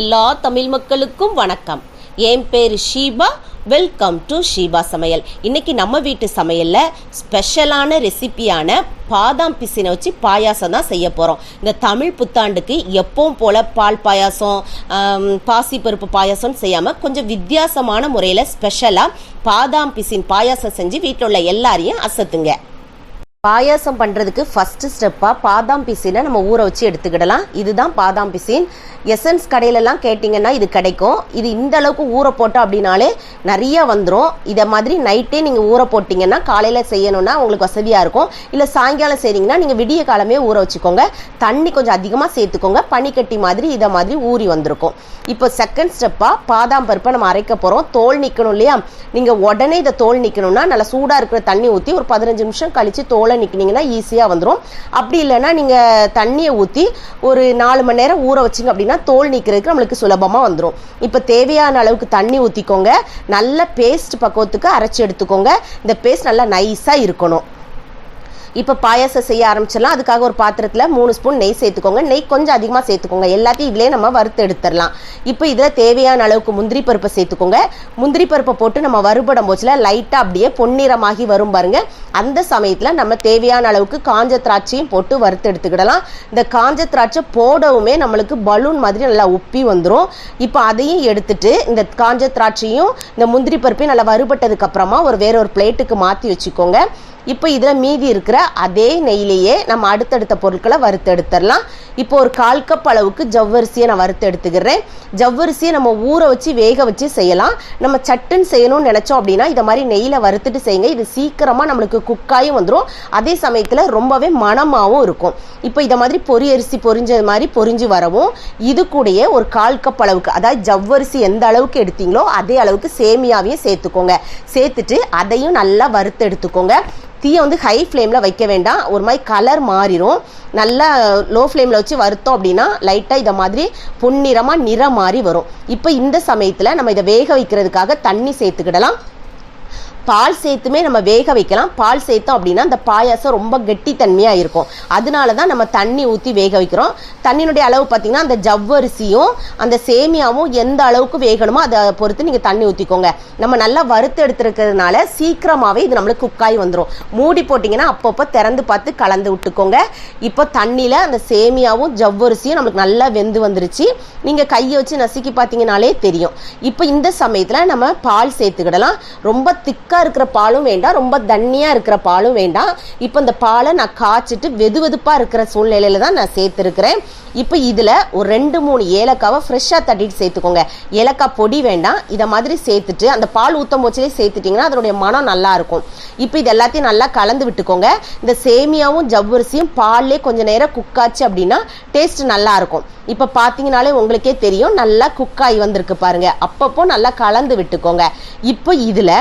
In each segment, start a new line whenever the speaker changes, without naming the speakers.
எல்லா தமிழ் மக்களுக்கும் வணக்கம். என் பேர் ஷீபா. வெல்கம் டு ஷீபா சமையல். இன்னைக்கு நம்ம வீட்டு சமையலில் ஸ்பெஷலான ரெசிபியான பாதாம் பிசினை வச்சு பாயாசம் தான் செய்ய போகிறோம் இந்த தமிழ் புத்தாண்டுக்கு எப்பவும் போல பால் பாயாசம் பாசிப்பருப்பு பாயாசம் செய்யாமல் கொஞ்சம் வித்தியாசமான முறையில் ஸ்பெஷலாக பாதாம் பிசின் பாயாசம் செஞ்சு வீட்டில் உள்ள எல்லாரையும் அசத்துங்க. பாயாசம் பண்ணுறதுக்கு ஃபஸ்ட்டு ஸ்டெப்பாக பாதாம் பிசினை நம்ம ஊற வச்சு எடுத்துக்கிடலாம். இதுதான் பாதாம் பிசின். எசன்ஸ் கடையிலலாம் கேட்டிங்கன்னா இது கிடைக்கும். இது இந்த அளவுக்கு ஊற போட்டோம் அப்படின்னாலே நிறைய வந்துடும் இதை மாதிரி நைட்டே நீங்கள் ஊற போட்டிங்கன்னா காலையில் செய்யணும்னா உங்களுக்கு வசதியாக இருக்கும். இல்லை சாயங்காலம் செய்கிறீங்கன்னா நீங்கள் விடிய காலமே ஊற வச்சுக்கோங்க. தண்ணி கொஞ்சம் அதிகமாக சேர்த்துக்கோங்க. பனிக்கட்டி மாதிரி இதை மாதிரி ஊறி வந்திருக்கும். இப்போ செகண்ட் ஸ்டெப்பாக பாதாம் பருப்பை நம்ம அரைக்க போகிறோம் தோல் நிற்கணும் இல்லையா? நீங்கள் உடனே இதை தோல் நிற்கணும்னா நல்லா சூடாக இருக்கிற தண்ணி ஊற்றி ஒரு பதினஞ்சு நிமிஷம் கழித்து தோலை நிற்கினீங்கன்னா ஈஸியாக வந்துடும் அப்படி இல்லைன்னா நீங்கள் தண்ணியை ஊற்றி ஒரு நாலு மணி நேரம் ஊற வச்சிங்க அப்படின்னா தோல் நிற்கிறதுக்கு நம்மளுக்கு சுலபமாக வந்துடும் இப்போ தேவையான அளவுக்கு தண்ணி ஊற்றிக்கோங்க நல்ல பேஸ்ட் பக்குவத்துக்கு அரைச்சி எடுத்துக்கோங்க. இந்த பேஸ்ட் நல்லா நைஸாக இருக்கணும். இப்போ பாயாசம் செய்ய ஆரம்பிச்சிடலாம். அதுக்காக ஒரு பாத்திரத்தில் மூணு ஸ்பூன் நெய் சேர்த்துக்கோங்க. நெய் கொஞ்சம் அதிகமாக சேர்த்துக்கோங்க. எல்லாத்தையும் இதிலே நம்ம வறுத்து எடுத்துடலாம். இப்போ இதில் தேவையான அளவுக்கு முந்திரி பருப்பை சேர்த்துக்கோங்க. முந்திரி பருப்பை போட்டு நம்ம வறுபடும் போச்சுல லைட்டாக அப்படியே பொன்னிறமாகி வரும் பாருங்க. அந்த சமயத்தில் நம்ம தேவையான அளவுக்கு காஞ்ச திராட்சையும் போட்டு வறுத்து எடுத்துக்கிடலாம். இந்த காஞ்ச திராட்சை போடவுமே நம்மளுக்கு பலூன் மாதிரி நல்லா உப்பி வந்துடும் இப்போ அதையும் எடுத்துட்டு இந்த காஞ்ச திராட்சையும் இந்த முந்திரி பருப்பையும் நல்லா வறுபட்டதுக்கு அப்புறமா ஒரு வேற ஒரு பிளேட்டுக்கு மாற்றி வச்சுக்கோங்க. இப்போ இதில் மீதி இருக்கிற அதே நெய்லேயே நம்ம அடுத்தடுத்த பொருட்களை வறுத்து எடுத்துடலாம் இப்போ ஒரு கால் கப் அளவுக்கு ஜவ்வரிசியை நான் வறுத்து எடுத்துக்கிறேன் ஜவ்வரிசியை நம்ம ஊற வச்சு வேக வச்சு செய்யலாம். நம்ம சட்டுன்னு செய்யணும்னு நினச்சோம் அப்படின்னா இதை மாதிரி நெய்யில் வறுத்துட்டு செய்யுங்க. இது சீக்கிரமாக நம்மளுக்கு குக்காயும் வந்துடும் அதே சமயத்தில் ரொம்பவே மணமாகவும் இருக்கும். இப்போ இதை மாதிரி பொறி அரிசி பொரிஞ்ச மாதிரி பொரிஞ்சு வரவும் இது கூடயே ஒரு கால் கப் அளவுக்கு அதாவது ஜவ்வரிசி எந்த அளவுக்கு எடுத்தீங்களோ அதே அளவுக்கு சேமியாவையும் சேர்த்துக்கோங்க. சேர்த்துட்டு அதையும் நல்லா வறுத்து எடுத்துக்கோங்க தீயை வந்து ஹை ஃப்ளேமில் வைக்க வேண்டாம். ஒரு மாதிரி கலர் மாறிடும் நல்லா லோ ஃப்ளேமில் வச்சு வறுத்தோம் அப்படின்னா லைட்டாக இதை மாதிரி பொன்னிறமாக நிறம் மாறி வரும். இப்போ இந்த சமயத்தில் நம்ம இதை வேக வைக்கிறதுக்காக தண்ணி சேர்த்துக்கிடலாம். பால் சேர்த்துமே நம்ம வேக வைக்கலாம். பால் சேர்த்தோம் அப்படின்னா அந்த பாயாசம் ரொம்ப கெட்டித்தன்மையாக இருக்கும். அதனால தான் நம்ம தண்ணி ஊற்றி வேக வைக்கிறோம். தண்ணியினுடைய அளவு பார்த்தீங்கன்னா அந்த ஜவ்வரிசியும் அந்த சேமியாவும் எந்த அளவுக்கு வேகணுமோ அதை பொறுத்து நீங்கள் தண்ணி ஊற்றிக்கோங்க நம்ம நல்லா வறுத்து எடுத்துருக்கிறதுனால சீக்கிரமாகவே இது நம்மளுக்கு குக்காய் வந்துடும் மூடி போட்டிங்கன்னா அப்பப்போ திறந்து பார்த்து கலந்து விட்டுக்கோங்க. இப்போ தண்ணியில் அந்த சேமியாவும் ஜவ்வரிசியும் நம்மளுக்கு நல்லா வெந்து வந்துருச்சு. நீங்கள் கையை வச்சு நசுக்கி பார்த்தீங்கனாலே தெரியும். இப்போ இந்த சமயத்தில் நம்ம பால் சேர்த்துக்கிடலாம். ரொம்ப திக்காக இருக்கிற பாலும் வேண்டாம். ரொம்ப தண்ணியாக இருக்கிற பாலும் வேண்டாம். இப்போ இந்த பாலை நான் காய்ச்சிட்டு வெது வெதுப்பாக இருக்கிற சூழ்நிலையில் தான் நான் சேர்த்துருக்கிறேன். இப்போ இதில் ஒரு ரெண்டு மூணு ஏலக்காவை ஃப்ரெஷ்ஷாக தட்டிட்டு சேர்த்துக்கோங்க. ஏலக்காய் பொடி வேண்டாம். இதை மாதிரி சேர்த்துட்டு அந்த பால் ஊற்றும் போச்சிலே சேர்த்துட்டிங்கன்னா அதனுடைய மனம் நல்லாயிருக்கும் இப்போ இது எல்லாத்தையும் நல்லா கலந்து விட்டுக்கோங்க. இந்த சேமியாவும் ஜவ்வரிசியும் பால்லே கொஞ்சம் நேரம் குக்காச்சு அப்படின்னா டேஸ்ட் நல்லாயிருக்கும் இப்போ பார்த்தீங்கனாலே உங்களுக்கே தெரியும் நல்லா குக்காய் வந்திருக்கு பாருங்கள் அப்பப்போ நல்லா கலந்து விட்டுக்கோங்க. இப்போ இதில்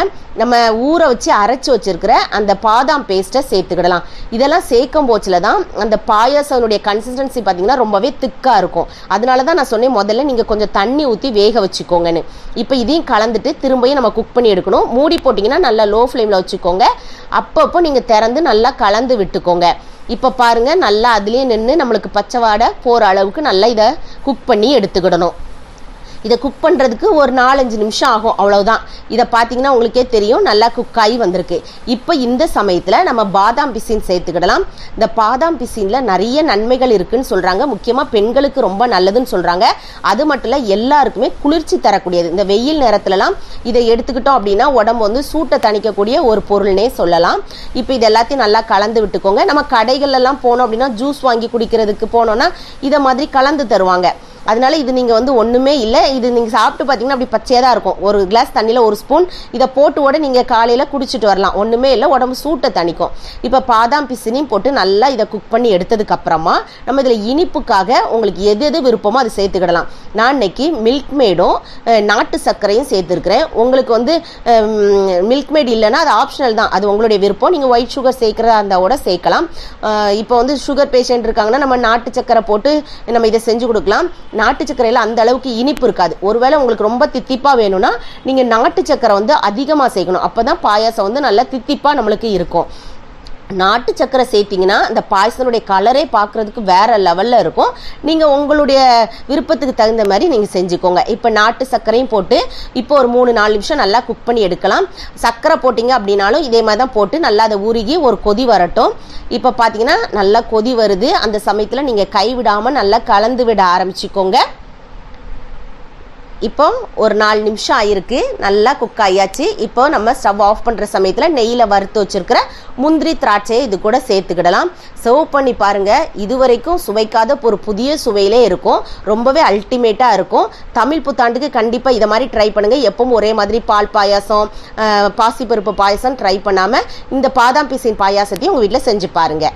நம்ம ஊற வச்சு அரைச்சி வச்சிருக்கிற அந்த பாதாம் பேஸ்ட்டை சேர்த்துக்கிடலாம். இதெல்லாம் சேர்க்கும் போச்சில் தான் அந்த பாயாசனுடைய கன்சிஸ்டன்சி பார்த்தீங்கன்னா ரொம்பவே திக்காக இருக்கும். அதனால தான் நான் சொன்னேன் முதல்ல நீங்கள் கொஞ்சம் தண்ணி ஊற்றி வேக வச்சுக்கோங்கன்னு. இப்போ இதையும் கலந்துட்டு திரும்பியும் நம்ம குக் பண்ணி எடுக்கணும். மூடி போட்டிங்கன்னா நல்லா லோ ஃப்ளேமில் வச்சுக்கோங்க. அப்பப்போ நீங்கள் திறந்து நல்லா கலந்து விட்டுக்கோங்க. இப்போ பாருங்கள் நல்லா அதுலேயே நின்று நம்மளுக்கு பச்சை வாடை போகிற அளவுக்கு நல்லா இதை குக் பண்ணி எடுத்துக்கிடணும். இதை குக் பண்ணுறதுக்கு ஒரு நாலஞ்சு நிமிஷம் ஆகும் அவ்வளோதான் இதை பார்த்தீங்கன்னா உங்களுக்கே தெரியும் நல்லா குக் ஆகி வந்திருக்கு. இப்போ இந்த சமயத்தில் நம்ம பாதாம் பிசின் சேர்த்துக்கிடலாம். இந்த பாதாம் பிசினில் நிறைய நன்மைகள் இருக்குன்னு சொல்கிறாங்க முக்கியமாக பெண்களுக்கு ரொம்ப நல்லதுன்னு சொல்கிறாங்க அது மட்டும் இல்லை எல்லாருக்குமே குளிர்ச்சி தரக்கூடியது. இந்த வெயில் நேரத்துலலாம் இதை எடுத்துக்கிட்டோம் அப்படின்னா உடம்பு வந்து சூட்டை தணிக்கக்கூடிய ஒரு பொருள்னே சொல்லலாம். இப்போ இது எல்லாத்தையும் நல்லா கலந்து விட்டுக்கோங்க. நம்ம கடைகள்லாம் போனோம் அப்படின்னா ஜூஸ் வாங்கி குடிக்கிறதுக்கு போனோம்னா இதை மாதிரி கலந்து தருவாங்க. அதனால இது நீங்கள் வந்து ஒன்றுமே இல்லை. இது நீங்கள் சாப்பிட்டு பார்த்தீங்கன்னா அப்படி பச்சையாக தான் இருக்கும். ஒரு கிளாஸ் தண்ணியில் ஒரு ஸ்பூன் இதை போட்டு கூட நீங்கள் காலையில் குடிச்சிட்டு வரலாம். ஒன்றுமே இல்லை. உடம்பு சூட்டை தணிக்கும். இப்போ பாதாம் பிசினையும் போட்டு நல்லா இதை குக் பண்ணி எடுத்ததுக்கு அப்புறமா நம்ம இதில் இனிப்புக்காக உங்களுக்கு எது எது விருப்பமோ அதை சேர்த்துக்கிடலாம். நான் இன்னைக்கு மில்க் மேடும் நாட்டு சர்க்கரையும் சேர்த்துருக்கிறேன். உங்களுக்கு வந்து மில்க் மேட் இல்லைன்னா அது ஆப்ஷனல் தான். அது உங்களுடைய விருப்பம். நீங்கள் ஒயிட் சுகர் சேர்க்குறதா இருந்தால் கூட சேர்க்கலாம். இப்போ வந்து சுகர் பேஷண்ட் இருக்காங்கன்னா நம்ம நாட்டு சர்க்கரை போட்டு நம்ம இதை செஞ்சு கொடுக்கலாம். நாட்டு சர்க்கரையில் அந்த அளவுக்கு இனிப்பு இருக்காது. ஒருவேளை உங்களுக்கு ரொம்ப தித்திப்பாக வேணும்னா நீங்கள் நாட்டு சர்க்கரை வந்து அதிகமாக சேர்க்கணும். அப்போ தான் பாயாசம் வந்து நல்லா தித்திப்பாக நம்மளுக்கு இருக்கும். நாட்டு சக்கரை சேர்த்திங்கன்னா அந்த பாயசனுடைய கலரே பார்க்குறதுக்கு வேறு லெவலில் இருக்கும். நீங்கள் உங்களுடைய விருப்பத்துக்கு தகுந்த மாதிரி நீங்கள் செஞ்சுக்கோங்க. இப்போ நாட்டு சர்க்கரையும் போட்டு இப்போ ஒரு மூணு நாலு நிமிஷம் நல்லா குக் பண்ணி எடுக்கலாம். சர்க்கரை போட்டிங்க அப்படின்னாலும் இதே மாதிரி தான் போட்டு நல்லா அதை உருகி ஒரு கொதி வரட்டும். இப்போ பார்த்தீங்கன்னா நல்லா கொதி வருது. அந்த சமயத்தில் நீங்கள் கைவிடாமல் நல்லா கலந்து விட ஆரம்பிச்சுக்கோங்க. இப்போ ஒரு நாலு நிமிஷம் ஆயிருக்கு. நல்லா குக் ஆயாச்சு. இப்போ நம்ம ஸ்டவ் ஆஃப் பண்ணுற சமயத்தில் நெய்யில் வறுத்து வச்சுருக்கிற முந்திரி திராட்சையை இது கூட சேர்த்துக்கிடலாம். சர்வ் பண்ணி பாருங்கள் இது வரைக்கும் சுவைக்காத ஒரு புதிய சுவையிலே இருக்கும். ரொம்பவே அல்டிமேட்டாக இருக்கும். தமிழ் புத்தாண்டுக்கு கண்டிப்பாக இதை மாதிரி ட்ரை பண்ணுங்கள் எப்பவும் ஒரே மாதிரி பால் பாயாசம் பாசிப்பருப்பு பாயாசம் ட்ரை பண்ணாமல் இந்த பாதாம் பிசின் பாயாசத்தையும் உங்கள் வீட்டில் செஞ்சு பாருங்கள்